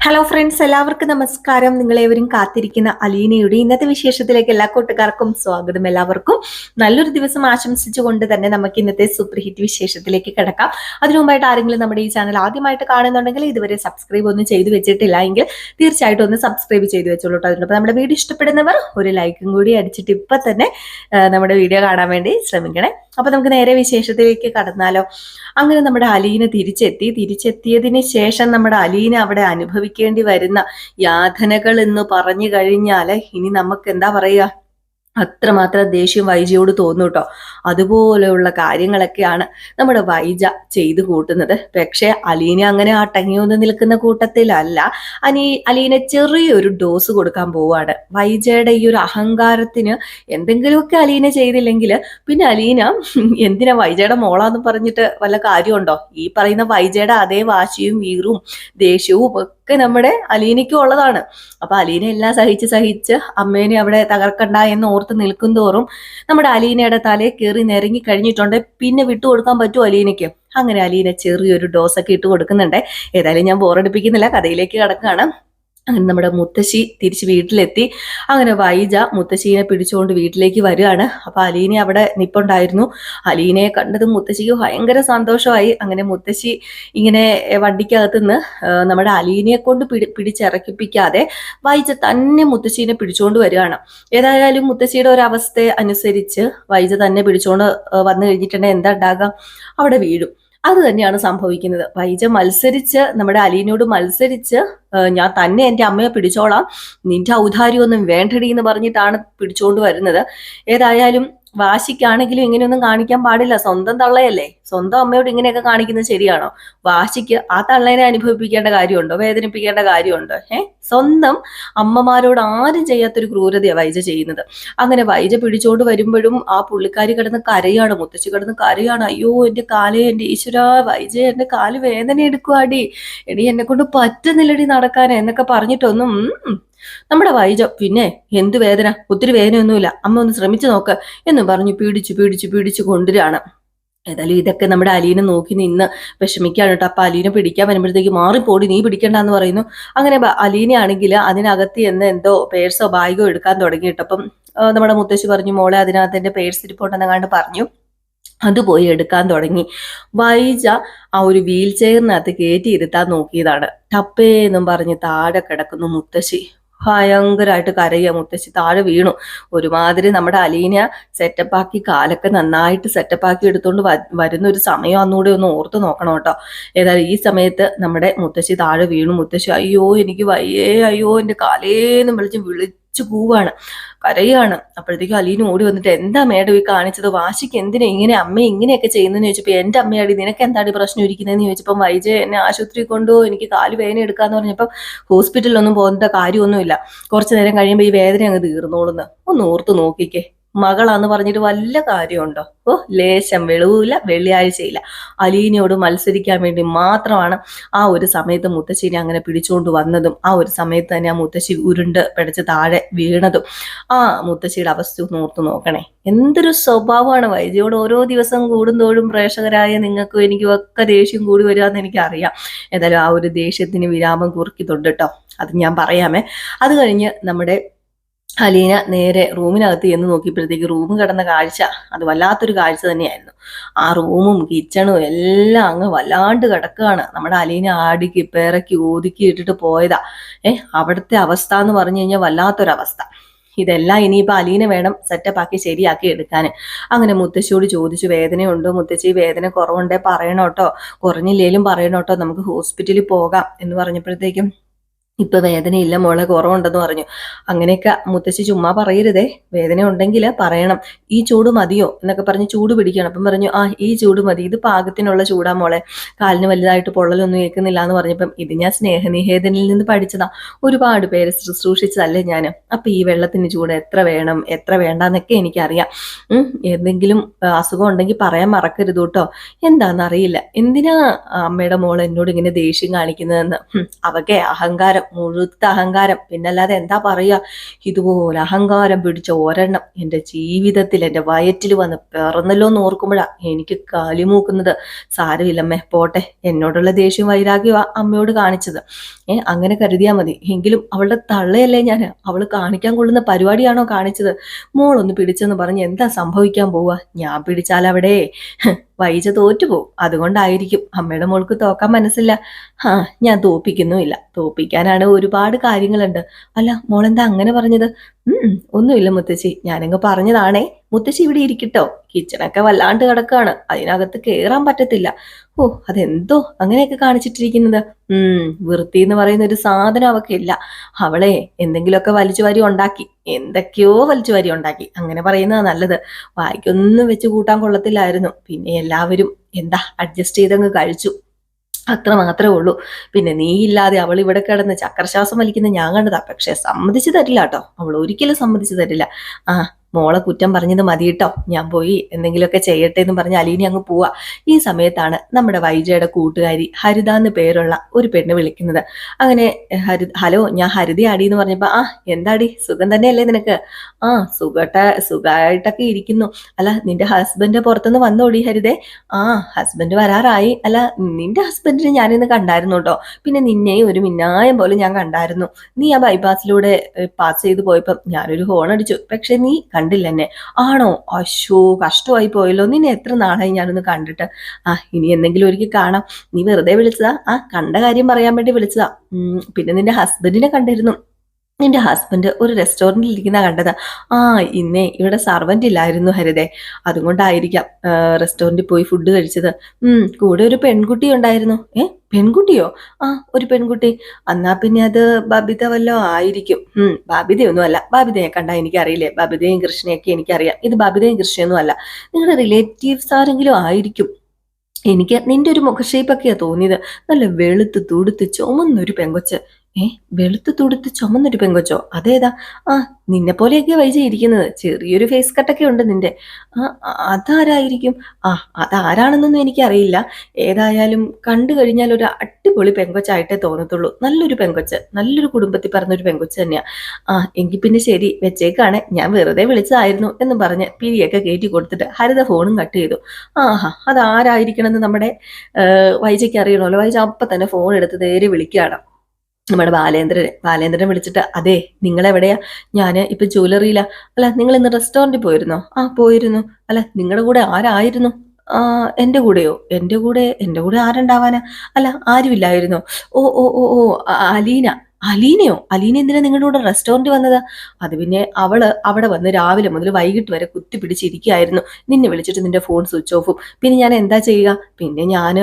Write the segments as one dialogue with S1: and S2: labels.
S1: Hello friends എല്ലാവർക്കും നമസ്കാരം. നിങ്ങളേവരും കാത്തിരിക്കുന്ന അലീനയുടെ ഇന്നത്തെ വിശേഷത്തിലേക്ക് എല്ലാ കൂട്ടുകാർക്കും സ്വാഗതം എല്ലാവർക്കും. നല്ലൊരു ദിവസം ആശംസിച്ചുകൊണ്ട് തന്നെ നമുക്ക് ഇന്നത്തെ സൂപ്പർ ഹിറ്റ് വിശേഷത്തിലേക്ക് കിടക്കാം. അതിനു മുമ്പായിട്ട് ആരെങ്കിലും നമ്മുടെ ഈ ചാനൽ ആദ്യമായിട്ട് കാണുന്നുണ്ടെങ്കിൽ ഇതുവരെ സബ്സ്ക്രൈബ് ഒന്നും ചെയ്തു വെച്ചിട്ടില്ല എങ്കിൽ തീർച്ചയായിട്ടും ഒന്ന് സബ്സ്ക്രൈബ് ചെയ്തു വെച്ചോളൂ അതിനൊപ്പം നമ്മുടെ വീഡിയോ ഇഷ്ടപ്പെടുന്നവർ ഒരു ലൈക്കും കൂടി അടിച്ചിട്ട് ഇപ്പൊ തന്നെ നമ്മുടെ വീഡിയോ കാണാൻ വേണ്ടി ശ്രമിക്കണേ. അപ്പൊ നമുക്ക് നേരെ വിശേഷത്തിലേക്ക് കടന്നാലോ. അങ്ങനെ നമ്മുടെ അലീന തിരിച്ചെത്തി. തിരിച്ചെത്തിയതിന് ശേഷം നമ്മുടെ അലീന അവിടെ അനുഭവിക്കേണ്ടി വരുന്ന യാതനകൾ എന്ന് പറഞ്ഞു കഴിഞ്ഞാൽ ഇനി നമുക്ക് എന്താ പറയുക? അത്രമാത്രം ദേഷ്യം വൈജയോട് തോന്നും കേട്ടോ. അതുപോലെയുള്ള കാര്യങ്ങളൊക്കെയാണ് നമ്മുടെ വൈജ ചെയ്തു കൂട്ടുന്നത്. പക്ഷെ അലീന അങ്ങനെ അടങ്ങിയൊന്ന് നിൽക്കുന്ന കൂട്ടത്തിലല്ല. അനി അലീന ചെറിയൊരു ഡോസ് കൊടുക്കാൻ പോവാണ്. വൈജയുടെ ഈ ഒരു അഹങ്കാരത്തിന് എന്തെങ്കിലുമൊക്കെ അലീന ചെയ്തില്ലെങ്കിൽ പിന്നെ അലീന എന്തിനാ വൈജയുടെ മോളാന്ന് പറഞ്ഞിട്ട് വല്ല കാര്യമുണ്ടോ? ഈ പറയുന്ന വൈജയുടെ അതേ വാശിയും വീറും ദേഷ്യവും ഒക്കെ നമ്മുടെ അലീനയ്ക്കും ഉള്ളതാണ്. അപ്പൊ അലീന എല്ലാം സഹിച്ച് സഹിച്ച് അമ്മേനെ അവിടെ തകർക്കണ്ട എന്ന് ഓർത്ത് നിൽക്കും തോറും നമ്മുടെ അലീനയുടെ തലയിൽ കയറി നിരങ്ങി കഴിഞ്ഞിട്ടുണ്ട്. പിന്നെ വിട്ടുകൊടുക്കാൻ പറ്റുമോ അലീനയ്ക്ക്? അങ്ങനെ അലീന ചെറിയൊരു ഡോസ് ഒക്കെ ഇട്ട് കൊടുക്കുന്നുണ്ട്. ഏതായാലും ഞാൻ ബോറടിപ്പിക്കുന്നില്ല കഥയിലേക്ക് കിടക്കുകയാണ്. അങ്ങനെ നമ്മുടെ മുത്തശ്ശി തിരിച്ച് വീട്ടിലെത്തി. അങ്ങനെ വൈജ മുത്തശ്ശീനെ പിടിച്ചുകൊണ്ട് വീട്ടിലേക്ക് വരികയാണ്. അപ്പൊ അലീനെ അവിടെ നിപ്പുണ്ടായിരുന്നു. അലീനയെ കണ്ടത് മുത്തശ്ശിക്ക് ഭയങ്കര സന്തോഷമായി. അങ്ങനെ മുത്തശ്ശി ഇങ്ങനെ വണ്ടിക്കകത്ത് നിന്ന് നമ്മുടെ അലീനയെ കൊണ്ട് പിടി പിടിച്ചിറക്കിപ്പിക്കാതെ വൈജ തന്നെ മുത്തശ്ശീനെ പിടിച്ചുകൊണ്ട് വരികയാണ്. ഏതായാലും മുത്തശ്ശിയുടെ ഒരു അനുസരിച്ച് വൈജ തന്നെ പിടിച്ചുകൊണ്ട് വന്നു കഴിഞ്ഞിട്ടുണ്ടെങ്കിൽ എന്താ ഉണ്ടാകാം? അവിടെ വീഴും. അത് തന്നെയാണ് സംഭവിക്കുന്നത്. വൈജ മത്സരിച്ച് നമ്മുടെ അലീനയോട് മത്സരിച്ച് ഞാൻ തന്നെ എന്റെ അമ്മയെ പിടിച്ചോളാം. നിന്റെ ഔദാര്യമൊന്നും വേണ്ടടി എന്ന് പറഞ്ഞിട്ടാണ് പിടിച്ചുകൊണ്ട് വരുന്നത്. ഏതായാലും വാശിക്കാണെങ്കിലും ഇങ്ങനെയൊന്നും കാണിക്കാൻ പാടില്ല. സ്വന്തം തള്ളയല്ലേ? സ്വന്തം അമ്മയോട് ഇങ്ങനെയൊക്കെ കാണിക്കുന്നത് ശരിയാണോ? വാശിക്ക് ആ തള്ളേനെ അനുഭവിപ്പിക്കേണ്ട കാര്യമുണ്ടോ? വേദനിപ്പിക്കേണ്ട കാര്യമുണ്ടോ? ഏ സ്വന്തം അമ്മമാരോട് ആരും ചെയ്യാത്തൊരു ക്രൂരതയാണ് വൈജ ചെയ്യുന്നത്. അങ്ങനെ വൈജ പിടിച്ചോണ്ട് വരുമ്പോഴും ആ പുള്ളിക്കാരി കിടന്ന് കരയാണ്. മുത്തശ്ശി കിടന്ന് കരയാണ്. അയ്യോ എന്റെ കാലേ എന്റെ ഈശ്വര വൈജ എന്റെ കാൽ വേദന എടുക്കുവാടി. എടി എന്നെ കൊണ്ട് പറ്റുന്നില്ലടി നടക്കാൻ എന്നൊക്കെ പറഞ്ഞിട്ടൊന്നും നമ്മുടെ വൈജ പിന്നെ എന്ത് വേദന? ഒത്തിരി വേദനയൊന്നുമില്ല. അമ്മ ഒന്ന് ശ്രമിച്ചു നോക്ക് എന്ന് പറഞ്ഞു പീഡിച്ചു പീഡിച്ചു പീഡിച്ചു കൊണ്ടുവരാണ് ഏതായാലും ഇതൊക്കെ നമ്മുടെ അലീനെ നോക്കി നിന്ന് വിഷമിക്കാണ് കേട്ടോ. അപ്പൊ അലീനെ പിടിക്കാൻ വരുമ്പോഴത്തേക്ക് മാറിപ്പോടി നീ പിടിക്കണ്ടെന്ന് പറയുന്നു അങ്ങനെ അലീനെ ആണെങ്കിൽ അതിനകത്ത് എന്ന് എന്തോ പേഴ്സോ ബാഗോ എടുക്കാൻ തുടങ്ങിയിട്ടപ്പം നമ്മുടെ മുത്തശ്ശി പറഞ്ഞു മോളെ അതിനകത്ത് എന്റെ പേഴ്സ് ഇരിപ്പുണ്ടെന്ന് കണ്ട് പറഞ്ഞു അത് പോയി എടുക്കാൻ തുടങ്ങി. വൈജ ആ ഒരു വീൽ ചെയറിനകത്ത് കയറ്റി ഇരുത്താൻ നോക്കിയതാണ്. ടപ്പേ എന്നും പറഞ്ഞ് താഴെ കിടക്കുന്നു മുത്തശ്ശി. ഭയങ്കരമായിട്ട് കരയുക മുത്തശ്ശി. താഴെ വീണു. ഒരുമാതിരി നമ്മുടെ അലീന സെറ്റപ്പാക്കി കാലൊക്കെ നന്നായിട്ട് സെറ്റപ്പാക്കി എടുത്തുകൊണ്ട് വരുന്ന ഒരു സമയം അന്നുകൂടെ ഒന്ന് ഓർത്ത് നോക്കണം കേട്ടോ. ഏതായാലും ഈ സമയത്ത് നമ്മുടെ മുത്തശ്ശി താഴെ വീണു. മുത്തശ്ശി അയ്യോ എനിക്ക് വയ്യേ അയ്യോ എന്റെ കാലേന്ന് വിളിച്ച് വിളിച്ചു പോവാണ്. കരയാണ്. അപ്പോഴത്തേക്കും അലീന ഓടി വന്നിട്ട് എന്താ മേഡം ഈ കാണിച്ചത്? വാശിക്ക് എന്തിനാ ഇങ്ങനെ അമ്മ ഇങ്ങനെയൊക്കെ ചെയ്യുന്നതെന്ന് ചോദിച്ചപ്പോൾ എന്റെ അമ്മയാടി നിനക്ക് എന്താണ് പ്രശ്നം ഇരിക്കുന്നതെന്ന് ചോദിച്ചപ്പം വൈജ എന്നെ ആശുപത്രി കൊണ്ടു എനിക്ക് കാൽ വേദന എടുക്കാന്ന് പറഞ്ഞപ്പോൾ ഹോസ്പിറ്റലിലൊന്നും പോകേണ്ട കാര്യമൊന്നുമില്ല. കുറച്ച് നേരം കഴിയുമ്പോൾ ഈ വേദന അങ്ങ് തീർന്നോളുന്ന്. ഒന്ന് ഓർത്ത് നോക്കിക്കേ. മകളാന്ന് പറഞ്ഞിട്ട് വല്ല കാര്യമുണ്ടോ? ഓ ലേശം വെളിവില്ല വെള്ളിയാഴ്ചയില്ല. അലീനയോട് മത്സരിക്കാൻ വേണ്ടി മാത്രമാണ് ആ ഒരു സമയത്ത് മുത്തശ്ശിനെ അങ്ങനെ പിടിച്ചുകൊണ്ട് വന്നതും ആ ഒരു സമയത്ത് തന്നെ ആ മുത്തശ്ശി ഉരുണ്ട് പിടച്ച് താഴെ വീണതും. ആ മുത്തശ്ശിയുടെ അവസ്ഥ ഓർത്ത് നോക്കണേ. എന്തൊരു സ്വഭാവമാണ് വൈദ്യയോട് ഓരോ ദിവസം കൂടുന്തോഴും പ്രേക്ഷകരായ നിങ്ങൾക്കും എനിക്കും ഒക്കെ ദേഷ്യം കൂടി വരികയെന്ന് എനിക്കറിയാം. ഏതായാലും ആ ഒരു ദേഷ്യത്തിന് വിരാമം കുറുക്കിയിട്ടുണ്ട് കേട്ടോ. അത് ഞാൻ പറയാമേ. അത് കഴിഞ്ഞ് നമ്മുടെ അലീന നേരെ റൂമിനകത്ത് എന്ന് നോക്കിയപ്പോഴത്തേക്ക് റൂം കിടന്ന കാഴ്ച അത് വല്ലാത്തൊരു കാഴ്ച തന്നെയായിരുന്നു. ആ റൂമും കിച്ചണും എല്ലാം അങ്ങ് വല്ലാണ്ട് കിടക്കുകയാണ്. നമ്മുടെ അലീന ആടിക്ക് പേറക്കി ഒതുക്കി ഇട്ടിട്ട് പോയതാ. ഏഹ് അവിടുത്തെ അവസ്ഥ എന്ന് പറഞ്ഞു കഴിഞ്ഞാൽ വല്ലാത്തൊരവസ്ഥ. ഇതെല്ലാം ഇനിയിപ്പോൾ അലീന വേണം സെറ്റപ്പ് ആക്കി ശരിയാക്കി എടുക്കാൻ അങ്ങനെ മുത്തശ്ശിയോട് ചോദിച്ചു വേദനയുണ്ടോ മുത്തശ്ശി? വേദന കുറവുണ്ടേ? പറയണോട്ടോ? കുറഞ്ഞില്ലേലും പറയണോട്ടോ? നമുക്ക് ഹോസ്പിറ്റലിൽ പോകാം. എന്ന് പറഞ്ഞപ്പോഴത്തേക്കും ഇപ്പൊ വേദനയില്ല മോളെ കുറവുണ്ടെന്ന് പറഞ്ഞു. അങ്ങനെയൊക്കെ മുത്തശ്ശി ചുമ്മാ പറയരുതേ. വേദന ഉണ്ടെങ്കിൽ പറയണം. ഈ ചൂട് മതിയോ? എന്നൊക്കെ പറഞ്ഞ് ചൂട് പിടിക്കണം അപ്പം പറഞ്ഞു ആ ഈ ചൂട് മതി. ഇത് പാകത്തിനുള്ള ചൂടാ മോളെ. കാലിന് വലുതായിട്ട് പൊള്ളലൊന്നും കേൾക്കുന്നില്ല എന്ന് പറഞ്ഞപ്പം ഇത് ഞാൻ സ്നേഹനിഹേദനിൽ നിന്ന് പഠിച്ചതാ. ഒരുപാട് പേര് ശുശ്രൂഷിച്ചതല്ലേ ഞാൻ അപ്പൊ ഈ വെള്ളത്തിന് ചൂട് എത്ര വേണം? എത്ര വേണ്ട എന്നൊക്കെ എനിക്കറിയാം എന്തെങ്കിലും അസുഖം ഉണ്ടെങ്കിൽ പറയാൻ മറക്കരുത് കേട്ടോ. എന്താണെന്നറിയില്ല എന്തിനാ അമ്മയുടെ മോൾ എന്നോട് ഇങ്ങനെ ദേഷ്യം കാണിക്കുന്നതെന്ന്? അവകെ അവക്കെ അഹങ്കാരം. അഹങ്കാരം മുഴുത്ത അഹങ്കാരം. പിന്നല്ലാതെ എന്താ പറയുക ഇതുപോലെ അഹങ്കാരം പിടിച്ച ഒരെണ്ണം എന്റെ ജീവിതത്തിൽ എന്റെ വയറ്റിൽ വന്ന് പിറന്നല്ലോ എന്ന് ഓർക്കുമ്പോഴാണ് എനിക്ക് കാലിമൂക്കുന്നത് സാരമില്ലമ്മേ പോട്ടെ. എന്നോടുള്ള ദേഷ്യം വൈരാഗ്യമാണ് അമ്മയോട് കാണിച്ചത്. ഏ അങ്ങനെ കരുതിയാൽ മതി. എങ്കിലും അവളുടെ തള്ളയല്ലേ ഞാൻ? അവൾ കാണിക്കാൻ കൊള്ളുന്ന പരിപാടിയാണോ കാണിച്ചത്? മോളൊന്ന് പിടിച്ചെന്ന് പറഞ്ഞ് എന്താ സംഭവിക്കാൻ പോവുക? ഞാൻ പിടിച്ചാലവിടെ? വൈജ തോറ്റുപോകും അതുകൊണ്ടായിരിക്കും അമ്മയുടെ മോൾക്ക് തോക്കാൻ മനസ്സില്ല. ആ ഞാൻ തോപ്പിക്കുന്നുമില്ല. തോപ്പിക്കാനാണ് ഒരുപാട് കാര്യങ്ങളുണ്ട്. അല്ല മോളെന്താ അങ്ങനെ പറഞ്ഞത്? ഉം ഒന്നുമില്ല മുത്തശ്ശി. ഞാനങ്ങ് പറഞ്ഞതാണേ. മുത്തശ്ശി ഇവിടെ ഇരിക്കട്ടോ. കിച്ചണൊക്കെ വല്ലാണ്ട് കിടക്കാണ്. അതിനകത്ത് കേറാൻ പറ്റത്തില്ല. ഓ അതെന്തോ അങ്ങനെയൊക്കെ കാണിച്ചിട്ടിരിക്കുന്നത്. ഉം വൃത്തി എന്ന് പറയുന്ന ഒരു സാധനം അവക്കെ ഇല്ല അവളെ എന്തെങ്കിലുമൊക്കെ വലിച്ചു വാരി ഉണ്ടാക്കി. എന്തൊക്കെയോ വലിച്ചു വാരി ഉണ്ടാക്കി. അങ്ങനെ പറയുന്നത് നല്ലത്. വായിക്കൊന്നും വെച്ച് കൂട്ടാൻ കൊള്ളത്തില്ലായിരുന്നു. പിന്നെ എല്ലാവരും എന്താ അഡ്ജസ്റ്റ് ചെയ്തങ്ങ് കഴിച്ചു. അത്ര മാത്രമേ ഉള്ളൂ. പിന്നെ നീ ഇല്ലാതെ അവൾ ഇവിടെ കിടന്ന് ചക്രശ്വാസം വലിക്കുന്ന ഞാൻ കണ്ടതാ. പക്ഷെ സമ്മതിച്ചു തരില്ല കേട്ടോ. അവൾ ഒരിക്കലും സമ്മതിച്ചു തരില്ല. ആ മോളെ കുറ്റം പറഞ്ഞത് മതി കേട്ടോ ഞാൻ പോയി എന്തെങ്കിലുമൊക്കെ ചെയ്യട്ടെ എന്ന് പറഞ്ഞ് അലീനി അങ്ങ് പോവാ. ഈ സമയത്താണ് നമ്മുടെ വൈജയുടെ കൂട്ടുകാരി ഹരിത എന്ന് പേരുള്ള ഒരു പെണ്ണ് വിളിക്കുന്നത്. അങ്ങനെ ഹരി ഹലോ ഞാൻ ഹരിതി ആടി എന്ന് പറഞ്ഞപ്പോ ആ എന്താടി? സുഖം തന്നെയല്ലേ നിനക്ക്? ആ സുഖട്ട സുഖമായിട്ടൊക്കെ ഇരിക്കുന്നു. അല്ല നിന്റെ ഹസ്ബൻഡ് പുറത്തുനിന്ന് വന്നോടി ഹരിതേ. ആ ഹസ്ബൻഡ് വരാറായി. അല്ല നിന്റെ ഹസ്ബൻഡിനെ ഞാനിന്ന് കണ്ടായിരുന്നു കേട്ടോ. പിന്നെ നിന്നെയും ഒരു മിന്നായം പോലെ ഞാൻ കണ്ടായിരുന്നു. നീ ആ ബൈപാസിലൂടെ പാസ് ചെയ്ത് പോയപ്പോൾ ഞാനൊരു ഹോൺ അടിച്ചു. പക്ഷെ നീ കണ്ടില്ല എന്നെ. ആണോ? അശോ കഷ്ടമായി പോയല്ലോ. നിന്നെ എത്ര നാളായി ഞാനൊന്ന് കണ്ടിട്ട്. ആ ഇനി എന്തെങ്കിലും ഒരിക്കൽ കാണാം. നീ വെറുതെ വിളിച്ചതാ. ആ കണ്ട കാര്യം പറയാൻ വേണ്ടി വിളിച്ചതാ. പിന്നെ നിന്റെ ഹസ്ബൻഡിനെ കണ്ടിരുന്നു. നിന്റെ ഹസ്ബൻഡ് ഒരു റെസ്റ്റോറന്റിൽ ഇരിക്കുന്ന കണ്ടത്. ആ ഇന്നേ ഇവിടെ സർവന്റ് ഇല്ലായിരുന്നു ഹരിതേ. അതുകൊണ്ടായിരിക്കാം റെസ്റ്റോറന്റിൽ പോയി ഫുഡ് കഴിച്ചത്. കൂടെ ഒരു പെൺകുട്ടി ഉണ്ടായിരുന്നു. ഏ പെൺകുട്ടിയോ? ആ ഒരു പെൺകുട്ടി. എന്നാ പിന്നെ അത് ബബിത വല്ലോ ആയിരിക്കും. ബാബിതയൊന്നും അല്ല ബാബിതയെ കണ്ടാ എനിക്കറിയില്ലേ? ബബിതയും കൃഷ്ണയൊക്കെ എനിക്കറിയാം. ഇത് ബബിതയും കൃഷ്ണയൊന്നും അല്ല. നിങ്ങളുടെ റിലേറ്റീവ്സ് ആരെങ്കിലും ആയിരിക്കും. എനിക്ക് നിന്റെ ഒരു മുഖഷേപ്പൊക്കെയാ തോന്നിയത്. നല്ല വെളുത്ത് തുടുത്ത് ചുമന്നൊരു പെങ്കൊച്ച്. ഏ വെളുത്ത് തുടുത്ത് ചുമന്നൊരു പെങ്കൊച്ചോ? അതേതാ? ആ നിന്നെ പോലെയൊക്കെ വൈജ ഇരിക്കുന്നത്. ചെറിയൊരു ഫേസ് കട്ടൊക്കെ ഉണ്ട് നിന്റെ. ആ അതാരായിരിക്കും? ആ അതാരാണെന്നൊന്നും എനിക്കറിയില്ല. ഏതായാലും കണ്ടു കഴിഞ്ഞാൽ ഒരു അടിപൊളി പെങ്കൊച്ചായിട്ടേ തോന്നത്തുള്ളൂ. നല്ലൊരു പെങ്കൊച്ച്. നല്ലൊരു കുടുംബത്തിൽ പറഞ്ഞൊരു പെങ്കൊച്ച് തന്നെയാ. ആ എങ്കിൽ പിന്നെ ശരി വെച്ചേക്കാണ്. ഞാൻ വെറുതെ വിളിച്ചതായിരുന്നു എന്ന് പറഞ്ഞ് പിരിയൊക്കെ കയറ്റി കൊടുത്തിട്ട് ഹരിത ഫോണും കട്ട് ചെയ്തു. ആഹാ അതാരായിരിക്കണമെന്ന് നമ്മുടെ വൈജയ്ക്ക് അറിയണമല്ലോ. വൈജ അപ്പം തന്നെ ഫോൺ എടുത്ത് നേരെ വിളിക്കുകയാണ്. നമ്മുടെ ബാലേന്ദ്രൻ ബാലേന്ദ്രനെ വിളിച്ചിട്ട് അതെ നിങ്ങൾ എവിടെയാ ഞാൻ ഇപ്പൊ ജ്വല്ലറിയില്ല അല്ല നിങ്ങൾ ഇന്ന് റെസ്റ്റോറന്റിൽ പോയിരുന്നോ? ആ പോയിരുന്നു. അല്ല നിങ്ങളുടെ കൂടെ ആരായിരുന്നു? ആ എന്റെ കൂടെയോ? എന്റെ കൂടെ എന്റെ കൂടെ ആരുണ്ടാവാനാ? അല്ല ആരുമില്ലായിരുന്നോ. ഓ ഓ ഓ ഓ അലീന. അലീനയോ? അലീന എന്തിനാ നിങ്ങളുടെ കൂടെ റെസ്റ്റോറന്റ് വന്നത്? അത് പിന്നെ അവൾ അവിടെ വന്ന് രാവിലെ മുതൽ വൈകിട്ട് വരെ കുത്തി പിടിച്ചിരിക്കുകയായിരുന്നു. നിന്നെ വിളിച്ചിട്ട് നിന്റെ ഫോൺ സ്വിച്ച് ഓഫും പിന്നെ ഞാൻ എന്താ ചെയ്യുക? പിന്നെ ഞാൻ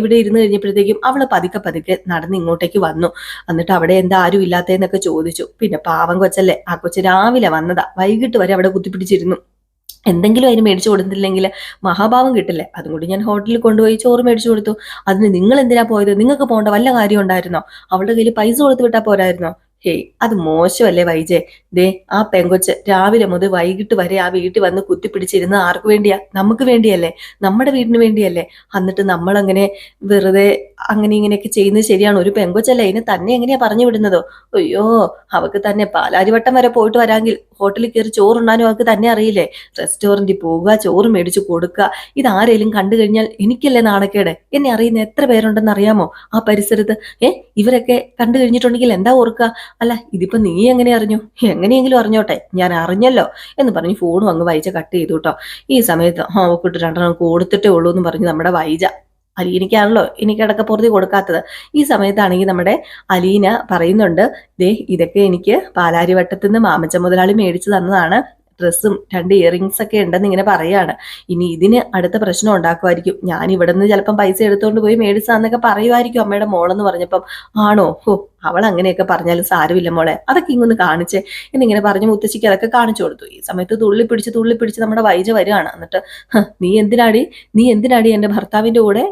S1: ഇവിടെ ഇരുന്ന് കഴിഞ്ഞപ്പോഴത്തേക്കും അവൾ പതുക്കെ പതുക്കെ നടന്ന് ഇങ്ങോട്ടേക്ക് വന്നു. എന്നിട്ട് അവിടെ എന്താ ആരും ഇല്ലാത്തതെന്നൊക്കെ ചോദിച്ചു. പിന്നെ പാവം കൊച്ചല്ലേ? ആ കൊച്ച് രാവിലെ വന്നതാ. വൈകിട്ട് വരെ അവിടെ കുത്തിപ്പിടിച്ചിരുന്നു എന്തെങ്കിലും അതിന് മേടിച്ചു കൊടുത്തില്ലെങ്കിൽ മഹാഭാവം കിട്ടില്ലേ? അതും കൂടി ഞാൻ ഹോട്ടലിൽ കൊണ്ടുപോയി ചോറ് മേടിച്ചു കൊടുത്തു. അതിന് നിങ്ങൾ എന്തിനാ പോയത്? നിങ്ങൾക്ക് പോകേണ്ട വല്ല കാര്യം ഉണ്ടായിരുന്നോ? അവളുടെ കയ്യിൽ പൈസ കൊടുത്തു വിട്ടാൽ പോരായിരുന്നോ? ഹേയ് അത് മോശമല്ലേ വൈജെ? ദേ ആ പെങ്കൊച്ച് രാവിലെ മുതൽ വൈകിട്ട് വരെ ആ വീട്ടിൽ വന്ന് കുത്തിപ്പിടിച്ചിരുന്ന ആർക്ക് വേണ്ടിയാ? നമുക്ക് വേണ്ടിയല്ലേ? നമ്മുടെ വീടിന് വേണ്ടിയല്ലേ? എന്നിട്ട് നമ്മളങ്ങനെ വെറുതെ അങ്ങനെ ഇങ്ങനെയൊക്കെ ചെയ്യുന്നത് ശരിയാണ്. ഒരു പെങ്കൊച്ചല്ലേ? ഇതിനെ തന്നെ എങ്ങനെയാ പറഞ്ഞു വിടുന്നതോ? അയ്യോ അവക്ക് തന്നെ പാലാരിവട്ടം വരെ പോയിട്ട് വരാമെങ്കിൽ ഹോട്ടലിൽ കയറി ചോറുണ്ണാനും അവർക്ക് തന്നെ അറിയില്ലേ? റെസ്റ്റോറന്റിൽ പോവുക ചോറ് മേടിച്ച് കൊടുക്കുക. ഇതാരേലും കണ്ടു കഴിഞ്ഞാൽ എനിക്കല്ലേ നാണക്കേട്? എന്നെ അറിയുന്ന എത്ര പേരുണ്ടെന്ന് അറിയാമോ? ആ പരിസരത്ത്. ഏ ഇവരൊക്കെ കണ്ടു കഴിഞ്ഞിട്ടുണ്ടെങ്കിൽ എന്താ ഓർക്കുക? അല്ല ഇതിപ്പോ നീ എങ്ങനെ അറിഞ്ഞു? എങ്ങനെയെങ്കിലും അറിഞ്ഞോട്ടെ ഞാൻ അറിഞ്ഞല്ലോ എന്ന് പറഞ്ഞ് ഫോണും അങ്ങ് വൈജ കട്ട് ചെയ്തു കേട്ടോ ഈ സമയത്ത് ഹോ അവക്കിട്ട് രണ്ടെണ്ണം കൊടുത്തിട്ടേ ഉള്ളൂ എന്ന് പറഞ്ഞ് നമ്മുടെ വൈജ അലീനയ്ക്കാണല്ലോ ഇനി കിടക്കപ്പുറത്തി കൊടുക്കാത്തത്. ഈ സമയത്താണെങ്കിൽ നമ്മുടെ അലീന പറയുന്നുണ്ട് ദേ ഇതൊക്കെ എനിക്ക് പാലാരിവട്ടത്ത് നിന്ന് മാമച്ച മുതലാളി മേടിച്ചു തന്നതാണ്. ഡ്രസ്സും രണ്ട് ഇയറിങ്സ് ഒക്കെ ഉണ്ടെന്ന് ഇങ്ങനെ പറയാണ്. ഇനി ഇതിന് അടുത്ത പ്രശ്നം ഉണ്ടാക്കുമായിരിക്കും. ഞാൻ ഇവിടെ നിന്ന് ചിലപ്പം പൈസ എടുത്തുകൊണ്ട് പോയി മേടിച്ചാന്നൊക്കെ പറയുമായിരിക്കും അമ്മയുടെ മോളെന്ന് പറഞ്ഞപ്പം. ആണോ? ഹോ അവൾ അങ്ങനെയൊക്കെ പറഞ്ഞാലും സാരമില്ല മോളെ. അതൊക്കെ ഇങ്ങൊന്ന് കാണിച്ച്. എന്നിങ്ങനെ പറഞ്ഞ് മുത്തശ്ശിക്ക് അതൊക്കെ കാണിച്ചു കൊടുത്തു. ഈ സമയത്ത് തുള്ളി പിടിച്ച് തുള്ളി പിടിച്ച് നമ്മുടെ വൈജ വരികയാണ് എന്നിട്ട് നീ എന്തിനാടി? നീ എന്തിനാടി എന്റെ ഭർത്താവിന്റെ കൂടെ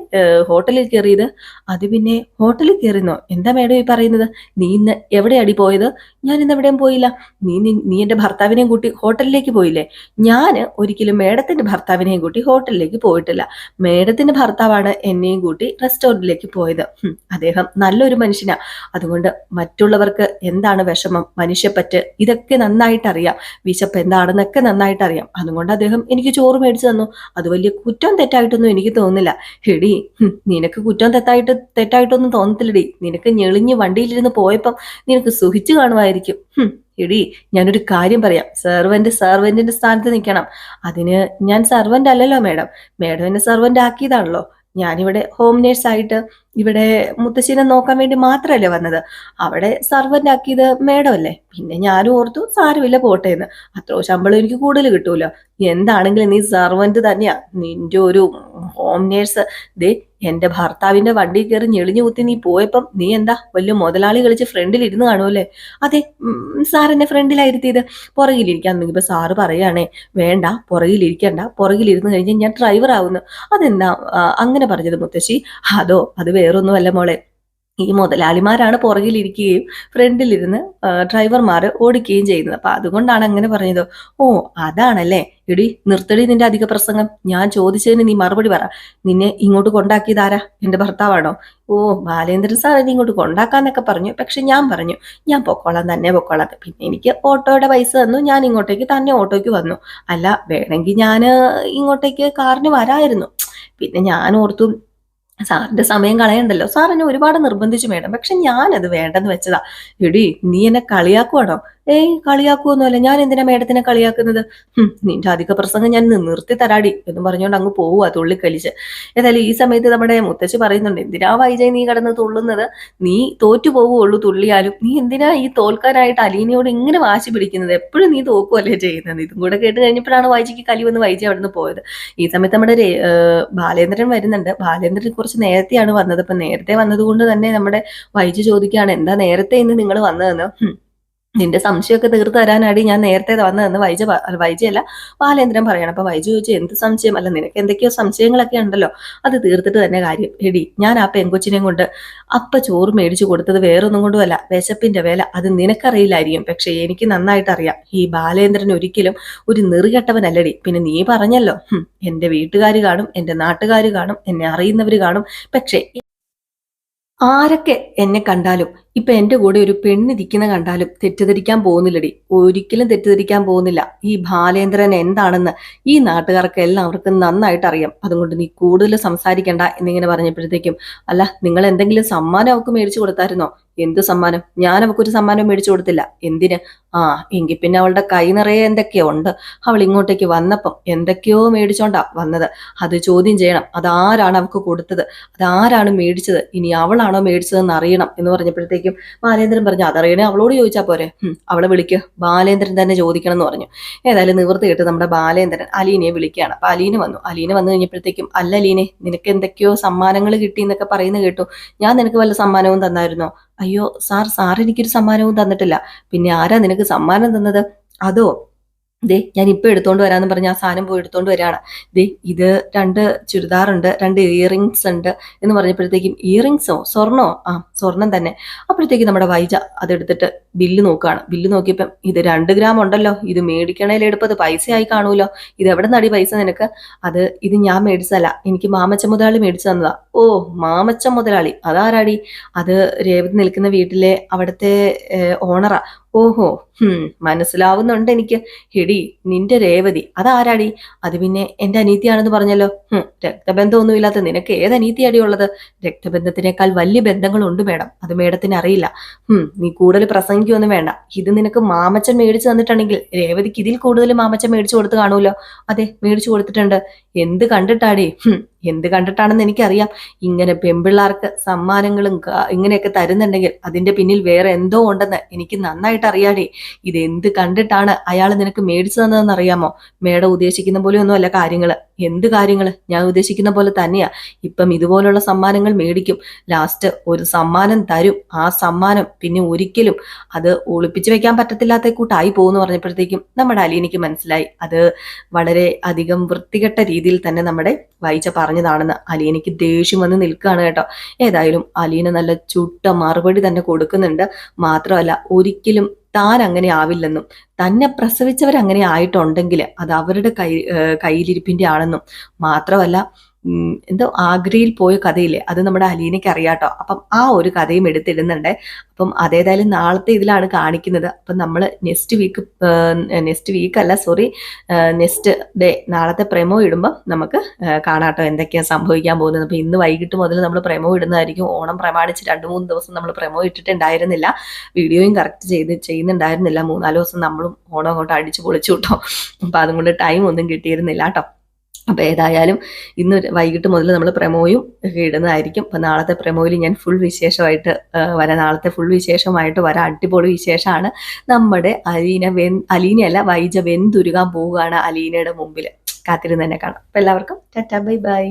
S1: ഹോട്ടലിൽ കയറിയത്? അത് പിന്നെ ഹോട്ടലിൽ കയറിന്നോ? എന്താ മേഡം ഈ പറയുന്നത്? നീ ഇന്ന് എവിടെയാടി പോയത്? ഞാൻ ഇന്ന് എവിടെയും പോയില്ല. നീ നീ എന്റെ ഭർത്താവിനെയും കൂട്ടി ഹോട്ടലിലേക്ക് പോയില്ലേ? ഞാൻ ഒരിക്കലും മേഡത്തിന്റെ ഭർത്താവിനെയും കൂട്ടി ഹോട്ടലിലേക്ക് പോയിട്ടില്ല. മേഡത്തിന്റെ ഭർത്താവാണ് എന്നെയും കൂട്ടി റെസ്റ്റോറന്റിലേക്ക് പോയത്. അദ്ദേഹം നല്ലൊരു മനുഷ്യനാണ് അതുകൊണ്ട് അതുകൊണ്ട് മറ്റുള്ളവർക്ക് എന്താണ് വിഷമം? മനുഷ്യപ്പറ്റ് ഇതൊക്കെ നന്നായിട്ട് അറിയാം വിശപ്പ് എന്താണെന്നൊക്കെ നന്നായിട്ട് അറിയാം അതുകൊണ്ട് അദ്ദേഹം എനിക്ക് ചോറ് മേടിച്ചു തന്നു. അത് വലിയ കുറ്റം തെറ്റായിട്ടൊന്നും എനിക്ക് തോന്നില്ല എടി നിനക്ക് കുറ്റം തെറ്റായിട്ട് തെറ്റായിട്ടൊന്നും തോന്നത്തില്ലടി. നിനക്ക് ഞെളിഞ്ഞ് വണ്ടിയിലിരുന്ന് പോയപ്പം നിനക്ക് സുഖിച്ചു കാണുമായിരിക്കും. എടി ഞാനൊരു കാര്യം പറയാം. സെർവന്റ് സെർവന്റിന്റെ സ്ഥാനത്ത് നിൽക്കണം. അതിന് ഞാൻ സെർവന്റ് അല്ലല്ലോ മാഡം മാഡം എന്നെ സെർവന്റ് ആക്കിയതാണല്ലോ. ഞാനിവിടെ ഹോം നേഴ്സ് ആയിട്ട് ഇവിടെ മുത്തശ്ശീനെ നോക്കാൻ വേണ്ടി മാത്രമല്ലേ വന്നത്? അവിടെ സർവന്റ് ആക്കിയത് മേഡം അല്ലേ? പിന്നെ ഞാനും ഓർത്തു സാരമില്ല പോട്ടെ എന്ന്. അത്രോ ശമ്പളം എനിക്ക് കൂടുതൽ കിട്ടൂല. എന്താണെങ്കിലും നീ സർവന്റ് തന്നെയാ. നിന്റെ ഒരു ഹോം നേഴ്സ് ദേ എന്റെ ഭർത്താവിന്റെ വണ്ടി കയറി ഞെളിഞ്ഞു കുത്തി നീ പോയപ്പം നീ എന്താ വലിയ മുതലാളി കളിച്ച് ഫ്രണ്ടിൽ ഇരുന്ന് കാണുമല്ലേ അതെ എന്നെ ഫ്രണ്ടിലായിരുത്തിയത് പുറകിലിരിക്കാൻ ഇപ്പൊ സാറ് പറയുകയാണേ വേണ്ട പുറകിലിരിക്കണ്ട പുറകിലിരുന്ന് കഴിഞ്ഞാൽ ഞാൻ ഡ്രൈവർ ആവുന്നു. അതെന്താ അങ്ങനെ പറഞ്ഞത് മുത്തശ്ശി? അതോ അത് വേറൊന്നുമല്ല മോളെ. ഈ മുതലാളിമാരാണ് പുറകിലിരിക്കുകയും ഫ്രണ്ടിലിരുന്ന് ഡ്രൈവർമാർ ഓടിക്കുകയും ചെയ്യുന്നത്. അപ്പൊ അതുകൊണ്ടാണ് അങ്ങനെ പറഞ്ഞത്. ഓ അതാണല്ലേ. എടി നിർത്തടി നിന്റെ അധിക പ്രസംഗം. ഞാൻ ചോദിച്ചതിന് നീ മറുപടി പറ. നിന്നെ ഇങ്ങോട്ട് കൊണ്ടാക്കിയതാരാ എന്റെ ഭർത്താവാണോ? ഓ ബാലേന്ദ്രൻ സാർ എന്നെ ഇങ്ങോട്ട് കൊണ്ടാക്കാന്നൊക്കെ പറഞ്ഞു. പക്ഷെ ഞാൻ പറഞ്ഞു ഞാൻ പൊക്കോളാം തന്നെ പൊക്കോളാം. പിന്നെ എനിക്ക് ഓട്ടോയുടെ പൈസ തന്നു. ഞാൻ ഇങ്ങോട്ടേക്ക് തന്നെ ഓട്ടോയ്ക്ക് വന്നു. അല്ല വേണമെങ്കിൽ ഞാൻ ഇങ്ങോട്ടേക്ക് കാറിന് വരായിരുന്നു. പിന്നെ ഞാൻ ഓർത്തു സാറിന്റെ സമയം കളയണ്ടല്ലോ. സാർ എന്നെ ഒരുപാട് നിർബന്ധിച്ചു വേണം പക്ഷെ ഞാനത് വേണ്ടെന്ന് വെച്ചതാ. എടി നീ എന്നെ കളിയാക്കുവാണോ? ഏയ് കളിയാക്കുവൊന്നുമല്ല. ഞാൻ എന്തിനാ മേഡത്തിനെ കളിയാക്കുന്നത്? നിന്റെ അധിക പ്രസംഗം ഞാൻ നിർത്തി തരാടി എന്ന് പറഞ്ഞുകൊണ്ട് അങ്ങ് പോവുക തുള്ളിക്കളിച്ച്. ഏതായാലും ഈ സമയത്ത് നമ്മുടെ മുത്തശ്ശി പറയുന്നുണ്ട് എന്തിനാ വൈജയ് നീ കടന്ന് തുള്ളുന്നത്? നീ തോറ്റു പോവുള്ളൂ തുള്ളിയാലും. നീ എന്തിനാ ഈ തോൽക്കാനായിട്ട് അലീനയോട് ഇങ്ങനെ വാശി പിടിക്കുന്നത്? എപ്പോഴും നീ തോക്കുവല്ലേ ചെയ്യുന്നത്? ഇതും കൂടെ കേട്ട് കഴിഞ്ഞപ്പോഴാണ് വൈജയ്ക്ക് കലി വന്ന് വൈജയ് നിന്ന് പോയത്. ഈ സമയത്ത് നമ്മുടെ ബാലേന്ദ്രൻ വരുന്നുണ്ട്. ബാലേന്ദ്രൻ കുറച്ച് നേരത്തെയാണ് വന്നത്. അപ്പൊ നേരത്തെ വന്നതുകൊണ്ട് തന്നെ നമ്മുടെ വൈജു ചോദിക്കുകയാണ് എന്താ നേരത്തെ ഇന്ന് നിങ്ങൾ വന്നതെന്ന്. നിന്റെ സംശയമൊക്കെ തീർത്തു തരാനാടി ഞാൻ നേരത്തെ വന്നതെന്ന് വൈജ വൈജയല്ല ബാലേന്ദ്രൻ പറയണം. അപ്പൊ വൈജു ചോദിച്ചു എന്ത് സംശയം? അല്ല നിനക്ക് എന്തൊക്കെയോ സംശയങ്ങളൊക്കെ ഉണ്ടല്ലോ. അത് തീർത്തിട്ട് തന്നെ കാര്യം എടി ഞാൻ ആ പെങ്കൊച്ചിനെയും കൊണ്ട് അപ്പ ചോറ് മേടിച്ചു കൊടുത്തത് വേറൊന്നും കൊണ്ടുമല്ല വിശപ്പിന്റെ വില അത് നിനക്കറിയില്ലായിരിക്കും. പക്ഷെ എനിക്ക് നന്നായിട്ട് അറിയാം. ഈ ബാലേന്ദ്രൻ ഒരിക്കലും ഒരു നെറുകെട്ടവനല്ലടി. പിന്നെ നീ പറഞ്ഞല്ലോ എന്റെ വീട്ടുകാർ കാണും എന്റെ നാട്ടുകാർ കാണും എന്നെ അറിയുന്നവർ കാണും. പക്ഷേ ആരൊക്കെ എന്നെ കണ്ടാലും ഇപ്പൊ എന്റെ കൂടെ ഒരു പെണ്ണിരിക്കുന്ന കണ്ടാലും തെറ്റിദ്ധരിക്കാൻ പോകുന്നില്ലടി. ഒരിക്കലും തെറ്റിദ്ധരിക്കാൻ പോകുന്നില്ല. ഈ ബാലേന്ദ്രൻ എന്താണെന്ന് ഈ നാട്ടുകാർക്ക് എല്ലാവർക്കും നന്നായിട്ട് അറിയാം. അതുകൊണ്ട് നീ കൂടുതൽ സംസാരിക്കണ്ട എന്നിങ്ങനെ പറഞ്ഞപ്പോഴത്തേക്കും അല്ല നിങ്ങൾ എന്തെങ്കിലും സമ്മാനം അവക്ക് മേടിച്ചു കൊടുത്തായിരുന്നോ? എന്ത് സമ്മാനം? ഞാൻ അവൾക്കൊരു സമ്മാനം മേടിച്ചു കൊടുത്തില്ല. എന്തിന്? ആ എങ്കിൽ പിന്നെ അവളുടെ കൈ നിറയെ എന്തൊക്കെയോ ഉണ്ട്. അവൾ ഇങ്ങോട്ടേക്ക് വന്നപ്പം എന്തൊക്കെയോ മേടിച്ചോണ്ടാ വന്നത്. അത് ചോദ്യം ചെയ്യണം. അതാരാണ് അവൾക്ക് കൊടുത്തത്? അതാരാണ് മേടിച്ചത്? ഇനി അവളാണോ മേടിച്ചതെന്ന് അറിയണം. എന്ന് പറഞ്ഞപ്പോഴത്തേക്കും ബാലേന്ദ്രൻ പറഞ്ഞു അതറിയണേ അവളോട് ചോദിച്ചാൽ പോരെ. അവളെ വിളിക്കുക ബാലേന്ദ്രൻ തന്നെ ചോദിക്കണം എന്ന് പറഞ്ഞു. ഏതായാലും നിവൃത്തി കേട്ട് നമ്മുടെ ബാലേന്ദ്രൻ അലീനയെ വിളിക്കുകയാണ്. അപ്പം അലീന വന്നു. അലീന വന്നു കഴിഞ്ഞപ്പോഴത്തേക്കും അല്ല അലീനെ നിനക്ക് എന്തൊക്കെയോ സമ്മാനങ്ങൾ കിട്ടി എന്നൊക്കെ പറയുന്ന കേട്ടു. ഞാൻ നിനക്ക് വല്ല സമ്മാനവും തന്നായിരുന്നോ? അയ്യോ സാർ സാർ എനിക്കൊരു സമ്മാനവും തന്നിട്ടില്ല. പിന്നെ ആരാ നിനക്ക് സമ്മാനം തന്നത്? അതോ ദേ ഞാൻ ഇപ്പൊ എടുത്തോണ്ട് വരാന്ന് പറഞ്ഞ ആ സാധനം പോയി എടുത്തോണ്ട് വരാണ് ദേ ഇത് രണ്ട് ചുരിദാറുണ്ട് രണ്ട് ഇയറിങ്സ് ഉണ്ട് എന്ന് പറഞ്ഞപ്പോഴത്തേക്കും ഇയറിങ്സോ സ്വർണോ ആ സ്വർണം തന്നെ. അപ്പോഴത്തേക്കും നമ്മുടെ വൈജ അതെടുത്തിട്ട് ബില്ല് നോക്കുകയാണ്. ബില്ല് നോക്കിയപ്പം ഇത് രണ്ട് ഗ്രാം ഉണ്ടല്ലോ ഇത് മേടിക്കണേൽ എടുപ്പത് പൈസയായി കാണൂലോ ഇത് എവിടെ നടി പൈസ നിനക്ക്? അത് ഇത് ഞാൻ മേടിച്ചതല്ല എനിക്ക് മാമച്ച മുതലാളി മേടിച്ചു തന്നതാ. ഓ മാമച്ച മുതലാളി. അതാരാടി? അത് രേവതി നിൽക്കുന്ന വീട്ടിലെ അവിടുത്തെ ഓണറാ ഓഹോ ഹും മനസ്സിലാവുന്നുണ്ട് എനിക്ക്. ഹിടി നിന്റെ രേവതി അതാരാടി? അത് പിന്നെ എന്റെ അനീതിയാണെന്ന് പറഞ്ഞല്ലോ. ഹും രക്തബന്ധമൊന്നുമില്ലാത്ത നിനക്ക് ഏത് അനീതിയാടി ഉള്ളത് രക്തബന്ധത്തിനേക്കാൾ വലിയ ബന്ധങ്ങളുണ്ട് മേഡം അത് മേഡത്തിന് അറിയില്ല. ഹും നീ കൂടുതൽ പ്രസംഗിക്കൊന്നും വേണ്ട. ഇത് നിനക്ക് മാമച്ചൻ മേടിച്ചു തന്നിട്ടുണ്ടെങ്കിൽ രേവതിക്ക് ഇതിൽ കൂടുതൽ മാമച്ചൻ മേടിച്ചു കൊടുത്ത് കാണുമല്ലോ. അതെ മേടിച്ചു കൊടുത്തിട്ടുണ്ട്. എന്ത് കണ്ടിട്ടാടി? ഹും എന്ത് കണ്ടിട്ടാണെന്ന് എനിക്കറിയാം. ഇങ്ങനെ പെമ്പിള്ളാർക്ക് സമ്മാനങ്ങളും ഇങ്ങനെയൊക്കെ തരുന്നുണ്ടെങ്കിൽ അതിന്റെ പിന്നിൽ വേറെ എന്തോ ഉണ്ടെന്ന് എനിക്ക് നന്നായിട്ട് അറിയാടേ. ഇത് എന്ത് കണ്ടിട്ടാണ് അയാൾ നിനക്ക് മേടിച്ചു തന്നതെന്ന് അറിയാമോ? മേഡം ഉദ്ദേശിക്കുന്ന പോലെ ഒന്നുമല്ല കാര്യങ്ങൾ. എന്ത് കാര്യങ്ങൾ ഞാൻ ഉദ്ദേശിക്കുന്ന പോലെ തന്നെയാ. ഇപ്പം ഇതുപോലുള്ള സമ്മാനങ്ങൾ മേടിക്കും. ലാസ്റ്റ് ഒരു സമ്മാനം തരും. ആ സമ്മാനം പിന്നെ ഒരിക്കലും അത് ഒളിപ്പിച്ചു വെക്കാൻ പറ്റത്തില്ലാത്ത കൂട്ടായി പോകുന്നു പറഞ്ഞപ്പോഴത്തേക്കും നമ്മുടെ അലീനയ്ക്ക് മനസ്സിലായി. അത് വളരെ അധികം വൃത്തികെട്ട രീതിയിൽ തന്നെ നമ്മുടെ വായിച്ച പറഞ്ഞതാണെന്ന് അലീനയ്ക്ക് ദേഷ്യം വന്ന് നിൽക്കുകയാണ് കേട്ടോ. ഏതായാലും അലീന നല്ല ചുട്ട മറുപടി തന്നെ കൊടുക്കുന്നുണ്ട്. മാത്രമല്ല ഒരിക്കലും താൻ അങ്ങനെ ആവില്ലെന്നും തന്നെ പ്രസവിച്ചവർ അങ്ങനെ ആയിട്ടുണ്ടെങ്കിൽ അത് അവരുടെ കൈ കയ്യിലിരിപ്പിന്റെ ആണെന്നും മാത്രമല്ല എന്തോ ആഗ്രയിൽ പോയ കഥയില്ലേ? അത് നമ്മുടെ അലീനയ്ക്ക് അറിയാട്ടോ. അപ്പം ആ ഒരു കഥയും എടുത്തിടുന്നുണ്ട്. അപ്പം അതേതായാലും നാളത്തെ ഇതിലാണ് കാണിക്കുന്നത്. അപ്പം നമ്മൾ നെക്സ്റ്റ് വീക്ക് നെക്സ്റ്റ് വീക്ക് അല്ല സോറി നെക്സ്റ്റ് ഡേ നാളത്തെ പ്രേമോ ഇടുമ്പോൾ നമുക്ക് കാണാട്ടോ എന്തൊക്കെയാണ് സംഭവിക്കാൻ പോകുന്നത്. അപ്പം ഇന്ന് വൈകിട്ട് മുതൽ നമ്മൾ പ്രേമോ ഇടുന്നതായിരിക്കും. ഓണം പ്രമാണിച്ച് രണ്ട് മൂന്ന് ദിവസം നമ്മൾ പ്രേമോ ഇട്ടിട്ടുണ്ടായിരുന്നില്ല. വീഡിയോയും കറക്റ്റ് ചെയ്ത് ചെയ്യുന്നുണ്ടായിരുന്നില്ല. മൂന്നാൽ ദിവസം നമ്മളും ഓണം അങ്ങോട്ട് അടിച്ചു പൊളിച്ചു കിട്ടോ. അപ്പം അതുകൊണ്ട് ടൈം ഒന്നും കിട്ടിയിരുന്നില്ല കേട്ടോ. അപ്പോൾ ഏതായാലും ഇന്ന് വൈകിട്ട് മുതൽ നമ്മൾ പ്രമോയും ഇടുന്നതായിരിക്കും. അപ്പം നാളത്തെ പ്രമോയിൽ ഞാൻ ഫുൾ വിശേഷമായിട്ട് വരാം നാളത്തെ ഫുൾ വിശേഷമായിട്ട് വരാം. അടിപൊളി വിശേഷമാണ്. നമ്മുടെ അലീന വെൻ അലീനയല്ല വൈജ വെൻ വെന്തുരുകാൻ പോവുകയാണ് അലീനയുടെ മുമ്പിൽ കാത്തിരുന്ന് തന്നെ കാണാം. അപ്പം എല്ലാവർക്കും ടാറ്റാ ബൈ ബൈ.